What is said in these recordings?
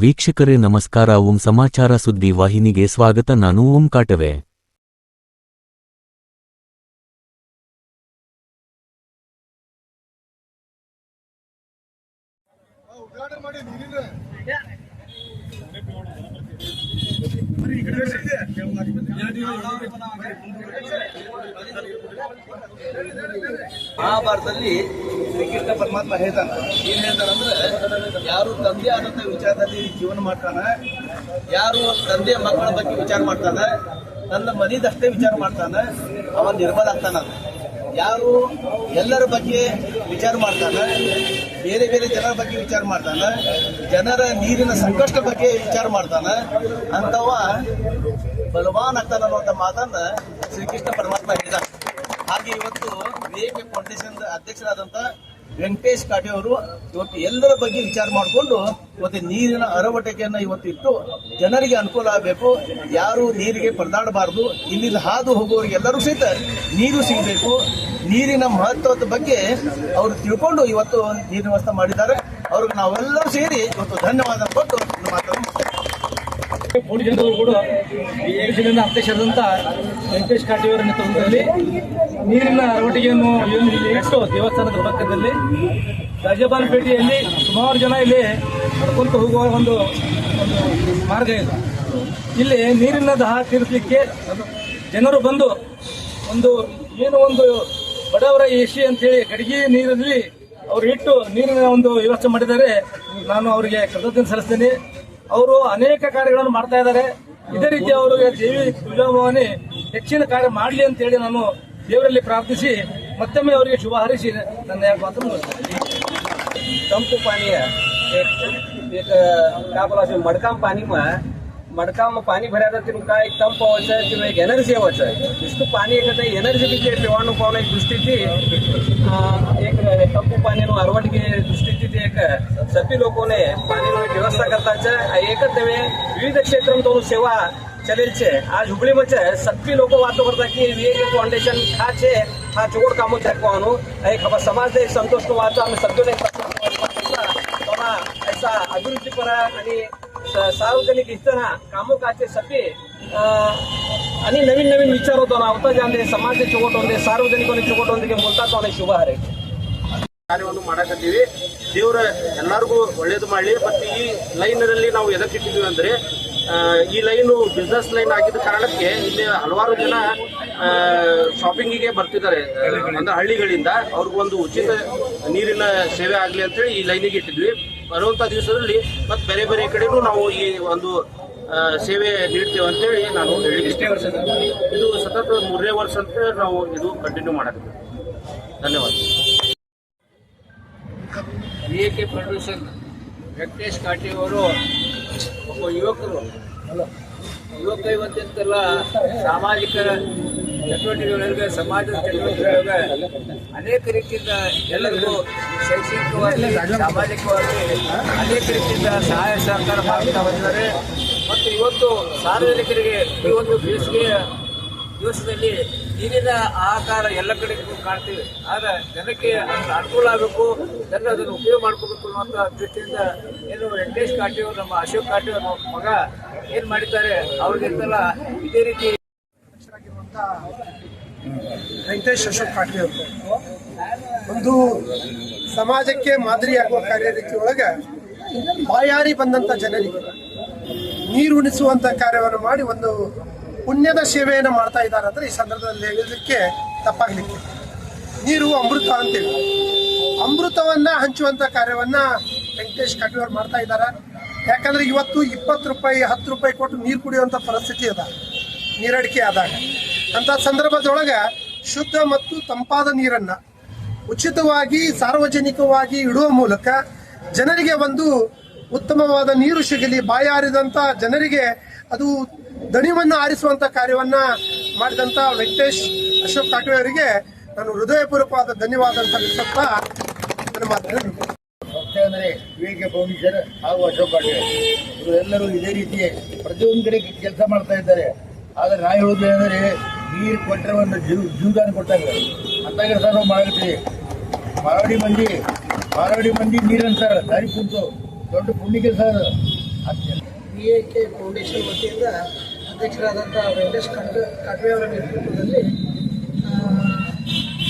ವೀಕ್ಷಕರೇ ನಮಸ್ಕಾರ ಓಂ ಸಮಾಚಾರ ಸುದ್ದಿ ವಾಹಿನಿಗೆ ಸ್ವಾಗತ ನಾನು ಓಂ ಕಾಟವೆ. ಮಹಾಭಾರತದಲ್ಲಿ ಶ್ರೀಕೃಷ್ಣ ಪರಮಾತ್ಮ ಹೇಳ್ತಾನ. ಏನ್ ಹೇಳ್ತಾನಂದ್ರೆ ಯಾರು ತಂದೆ ಆದಂತ ವಿಚಾರದಲ್ಲಿ ಜೀವನ ಮಾಡ್ತಾನ, ಯಾರು ತಂದೆ ಮಕ್ಕಳ ಬಗ್ಗೆ ವಿಚಾರ ಮಾಡ್ತಾನ, ತನ್ನ ಮನಿದಷ್ಟೇ ವಿಚಾರ ಮಾಡ್ತಾನ ಅವ ನಿರ್ಮಲ ಆಗ್ತಾನ. ಯಾರು ಎಲ್ಲರ ಬಗ್ಗೆ ವಿಚಾರ ಮಾಡ್ತಾನ, ಬೇರೆ ಬೇರೆ ಜನರ ಬಗ್ಗೆ ವಿಚಾರ ಮಾಡ್ತಾನ, ಜನರ ನೀರಿನ ಸಂಕಷ್ಟ ಬಗ್ಗೆ ವಿಚಾರ ಮಾಡ್ತಾನ ಅಂತವ ಬಲವಾನ್ ಆಗ್ತಾನ ಅನ್ನುವಂಥ ಮಾತನ್ನ ಶ್ರೀಕೃಷ್ಣ ಪರಮಾತ್ಮ ಹೇಳಿದ ಹಾಗೆ ಇವತ್ತು ವಿವೇಕ ಫೌಂಡೇಶನ್ ಅಧ್ಯಕ್ಷರಾದಂತ ವೆಂಕಟೇಶ್ ಕಾಟೆ ಅವರು ಇವತ್ತು ಎಲ್ಲರ ಬಗ್ಗೆ ವಿಚಾರ ಮಾಡಿಕೊಂಡು ಇವತ್ತು ನೀರಿನ ಅರವಟಿಕೆಯನ್ನು ಇವತ್ತು ಇಟ್ಟು ಜನರಿಗೆ ಅನುಕೂಲ ಆಗಬೇಕು. ಯಾರು ನೀರಿಗೆ ಪರದಾಡಬಾರದು. ಇಲ್ಲಿಂದ ಹಾದು ಹೋಗುವವರಿಗೆ ಎಲ್ಲರೂ ಸಹಿತ ನೀರು ಸಿಗಬೇಕು. ನೀರಿನ ಮಹತ್ವದ ಬಗ್ಗೆ ಅವರು ತಿಳ್ಕೊಂಡು ಇವತ್ತು ನೀರಿನ ವ್ಯವಸ್ಥೆ ಮಾಡಿದ್ದಾರೆ. ಅವ್ರಿಗೆ ನಾವೆಲ್ಲರೂ ಸೇರಿ ಇವತ್ತು ಧನ್ಯವಾದ ಕೊಟ್ಟು ಮುಗಿಸ್ತೇನೆ. ಮೂರು ಕೂಡ ಈ ಯೋಜನೆಯ ಅಧ್ಯಕ್ಷರಾದಂಥ ವೆಂಕಟೇಶ್ ಕಾಟಿಯವರ ನೇತೃತ್ವದಲ್ಲಿ ನೀರಿನ ಅರವಟಿಗೆಯನ್ನು ಇಟ್ಟು ದೇವಸ್ಥಾನದ ಪಕ್ಕದಲ್ಲಿ ಗಜಬಾನಪೇಟೆಯಲ್ಲಿ ಸುಮಾರು ಜನ ಇಲ್ಲಿ ನಡ್ಕೊಂತ ಹೋಗುವ ಒಂದು ಒಂದು ಮಾರ್ಗ ಇದೆ. ಇಲ್ಲಿ ನೀರಿನ ದಹ ತೀರಿಸಲಿಕ್ಕೆ ಜನರು ಬಂದು ಒಂದು ಏನು ಒಂದು ಬಡವರ ಎಸಿ ಅಂತೇಳಿ ಕಡಿಗೆ ನೀರಲ್ಲಿ ಅವರು ಇಟ್ಟು ನೀರಿನ ಒಂದು ವ್ಯವಸ್ಥೆ ಮಾಡಿದ್ದಾರೆ. ನಾನು ಅವರಿಗೆ ಕೃತಜ್ಞತೆ ಸಲ್ಲಿಸ್ತೇನೆ. ಅವರು ಅನೇಕ ಕಾರ್ಯಗಳನ್ನು ಮಾಡ್ತಾ ಇದ್ದಾರೆ. ಇದೇ ರೀತಿ ಅವರು ದೇವಿ ಪೂಜಾಭವಾನಿ ಹೆಚ್ಚಿನ ಕಾರ್ಯ ಮಾಡಲಿ ಅಂತೇಳಿ ನಾನು ದೇವರಲ್ಲಿ ಪ್ರಾರ್ಥಿಸಿ ಮತ್ತೊಮ್ಮೆ ಅವರಿಗೆ ಶುಭ ಹರಿಸಿ ನನ್ನ ಮಾತ್ರ ತಂಪು ಪಾನೀಯ. ಕಾಪಲಾಸಿ ಮಡ್ಕಾಮ್ ಪಾನಿ ಮಡ್ಕಾಮ್ ಪಾನಿ ಬರ್ಯಾದ ತಿನ್ಕ ಈಗ ತಂಪು ಅವಶ್ಯ ತಿನ್ನಕ್ಕೆ ಎನರ್ಜಿ ಅವಶ್ಯ ಇಷ್ಟು ಪಾನಿ ಏಕತೆ ಎನರ್ಜಿ ಬಿಟ್ಟು ಪಿವಾಣು ಪಾವನ ದುಸ್ಥಿತಿ ಏಕ ತಂಪು ಪಾನಿನ ಅರವಟಿಗೆ ದುಸ್ಥಿತಿ ಏಕ સભ્ય લોકોને પાણીની વ્યવસ્થા કરતા છે. એક જ એકત્રે વિવિધ ક્ષેત્રમાં તેનું સેવા ચલેલ છે. આજ હુબળીમાં છે સભ્ય લોકો વાતો કરતા કે વિવેક ફાઉન્ડેશન આ છે. આ ચોડ કામો ચકવાનું એ ખબર સમાજને સંતોષનો વાતો અમે સભ્યોને તમારા એસા અભિવૃદ્ધિપરા અને સાર્વજનિક હિતના કામોકાજचे સભ્ય आणि नवीन નવીન विचार होतो ना होता ज्यामध्ये समाजाची चोवट होते सार्वजनिक चोवट होते की बोलतात आणि ಕಾರ್ಯವನ್ನು ಮಾಡಕತ್ತೀವಿ. ದೇವರ ಎಲ್ಲರಿಗೂ ಒಳ್ಳೇದು ಮಾಡಲಿ. ಮತ್ತು ಈ ಲೈನಲ್ಲಿ ನಾವು ಎದಕ್ಕೆ ಇಟ್ಟಿದ್ದೀವಿ ಅಂದರೆ ಈ ಲೈನು ಬಿಸ್ನೆಸ್ ಲೈನ್ ಆಗಿದ್ದ ಕಾರಣಕ್ಕೆ ಇಲ್ಲಿ ಹಲವಾರು ಜನ ಶಾಪಿಂಗಿಗೆ ಬರ್ತಿದ್ದಾರೆ. ಅಂದ್ರೆ ಹಳ್ಳಿಗಳಿಂದ. ಅವ್ರಿಗೊಂದು ಉಚಿತ ನೀರಿನ ಸೇವೆ ಆಗಲಿ ಅಂತೇಳಿ ಈ ಲೈನಿಗೆ ಇಟ್ಟಿದ್ವಿ. ಬರುವಂಥ ದಿವಸದಲ್ಲಿ ಮತ್ತು ಬೇರೆ ಬೇರೆ ಕಡೆಗೂ ನಾವು ಈ ಒಂದು ಸೇವೆ ನೀಡ್ತೇವೆ ಅಂತೇಳಿ ನಾನು ಹೇಳಿ ಇದು ಸತತ ಮೂರನೇ ವರ್ಷ ಅಂತ ನಾವು ಇದು ಕಂಟಿನ್ಯೂ ಮಾಡಕ್ಕೆ ಧನ್ಯವಾದ. V A K producer Venkatesh ಕಾಟಿಯವರು ಒಬ್ಬ ಯುವಕರು. ಯುವಕ ಇವತ್ತಿಂತೆಲ್ಲ ಸಾಮಾಜಿಕ ಚಟುವಟಿಕೆಗಳಿಗೆ ಸಮಾಜದ ಚಟುವಟಿಕೆಗಳಿಗೆ ಅನೇಕ ರೀತಿಯಿಂದ ಎಲ್ಲರಿಗೂ ಶೈಕ್ಷಣಿಕವಾಗಿ, ಸಾಮಾಜಿಕವಾಗಿ ಅನೇಕ ರೀತಿಯಿಂದ ಸಹಾಯ ಸಹಕಾರ ಮಾಡ್ತಾ ಬಂದಿದ್ದಾರೆ. ಮತ್ತು ಇವತ್ತು ಸಾರ್ವಜನಿಕರಿಗೆ ಈ ಒಂದು ಬೇಸಿಗೆಯ ದಿವಸದಲ್ಲಿ ನೀರಿನ ಆಕಾರ ಎಲ್ಲ ಕಡೆ ಕಾಣ್ತೀವಿ. ಆದರೆ ಜನಕ್ಕೆ ಅನುಕೂಲ ಆಗಬೇಕು, ಜನರು ಅದನ್ನು ಉಪಯೋಗ ಮಾಡ್ಕೋಬೇಕು ಅನ್ನುವಂಥ ದೃಷ್ಟಿಯಿಂದ ಏನು ವೆಂಕಟೇಶ್ ಕಾಟಿಯವರು, ನಮ್ಮ ಅಶೋಕ್ ಕಾಟಿಯವ್ರ ಮಗ ಏನು ಮಾಡಿದ್ದಾರೆ ಅವ್ರಿಗೆಲ್ಲ ಇದೇ ರೀತಿ ವೆಂಕಟೇಶ್ ಅಶೋಕ್ ಪಾಟೀಲ್ ಅವರು ಒಂದು ಸಮಾಜಕ್ಕೆ ಮಾದರಿಯಾಗುವ ಕಾರ್ಯರೀತಿ ಒಳಗೆ ಬಾಯಾರಿ ಬಂದಂಥ ಜನರಿಗೆ ನೀರು ಉಣಿಸುವಂಥ ಕಾರ್ಯವನ್ನು ಮಾಡಿ ಒಂದು ಪುಣ್ಯದ ಸೇವೆಯನ್ನು ಮಾಡ್ತಾ ಇದ್ದಾರೆ ಅಂದರೆ ಈ ಸಂದರ್ಭದಲ್ಲಿ ಹೇಳಲಿಕ್ಕೆ ತಪ್ಪಾಗಲಿಕ್ಕೆ. ನೀರು ಅಮೃತ ಅಂತೇಳಿ ಅಮೃತವನ್ನ ಹಂಚುವಂಥ ಕಾರ್ಯವನ್ನ ವೆಂಕಟೇಶ್ ಕಟ್ಟಿಯವರು ಮಾಡ್ತಾ ಇದ್ದಾರೆ. ಯಾಕಂದ್ರೆ ಇವತ್ತು ಇಪ್ಪತ್ತು ರೂಪಾಯಿ, ಹತ್ತು ರೂಪಾಯಿ ಕೊಟ್ಟು ನೀರು ಕುಡಿಯುವಂಥ ಪರಿಸ್ಥಿತಿ ಅದ. ನೀರಡಿಕೆ ಆದಾಗ. ಅಂತ ಸಂದರ್ಭದೊಳಗೆ ಶುದ್ಧ ಮತ್ತು ತಂಪಾದ ನೀರನ್ನ ಉಚಿತವಾಗಿ, ಸಾರ್ವಜನಿಕವಾಗಿ ಇಡುವ ಮೂಲಕ ಜನರಿಗೆ ಒಂದು ಉತ್ತಮವಾದ ನೀರು ಸಿಗಲಿ, ಬಾಯಾರಿದಂತ ಜನರಿಗೆ ಅದು ದಣಿವನ್ನು ಆರಿಸುವಂತ ಕಾರ್ಯವನ್ನ ಮಾಡಿದಂತ ವೆಂಕಟೇಶ್ ಅಶೋಕ್ ಕಾಟ್ವೆ ಅವರಿಗೆ ನಾನು ಹೃದಯಪೂರ್ವಕವಾದ ಧನ್ಯವಾದ ಸಲ್ಲಿಸುತ್ತಾ ನನ್ನ ಮಾತನ್ನು ಅಂದರೆ ವಿವೇಕ ಫೌಂಡೇಶನ್ ಹಾಗೂ ಅಶೋಕ್ ಪಾಟೀಲ್ ಇವರೆಲ್ಲರೂ ಇದೇ ರೀತಿ ಪ್ರತಿಯೊಂದು ಕಡೆ ಕೆಲಸ ಮಾಡ್ತಾ ಇದ್ದಾರೆ. ಆದರೆ ನಾ ಹೇಳೋದು ಏನಂದರೆ ನೀರು ಕೊಟ್ಟರೆ ಒಂದು ಜೀವ ಜೀವದಾನ ಕೊಟ್ಟಾಗ ಅಂತ ಕೆಲಸ ನಾವು ಮಾಡಿರ್ತೀವಿ ಮಾರವಾಡಿ ಮಂದಿ ಮಾರವಾಡಿ ಮಂದಿ ನೀರು ಅಂತಾರೆ ದಾರಿ ಕುಂತು ದೊಡ್ಡ ಪುಣ್ಯ ಕೆಲಸ ಅದು. ಬಿ ಎ ಕೆ ಫೌಂಡೇಶನ್ ವತಿಯಿಂದ ಅಧ್ಯಕ್ಷರಾದಂಥ ವೆಂಕಟೇಶ್ ಕಟ್ವೆ ಕಟ್ವೆ ಅವರ ನೇತೃತ್ವದಲ್ಲಿ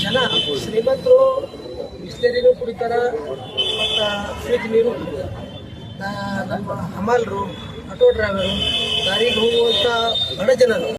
ಜನ ಶ್ರೀಮಂತರು ಬಿಸ್ಲೇರಿನೂ ಕುಡಿತಾರ ಮತ್ತು ಫ್ರಿಜ್ ನೀರು ಕುಡಿತಾರೆ. ನಮ್ಮ ಹಮಾಲರು, ಆಟೋ ಡ್ರೈವರು ದಾರಿಗೆ ಹೋಗುವಂಥ ಬಡ ಜನರು.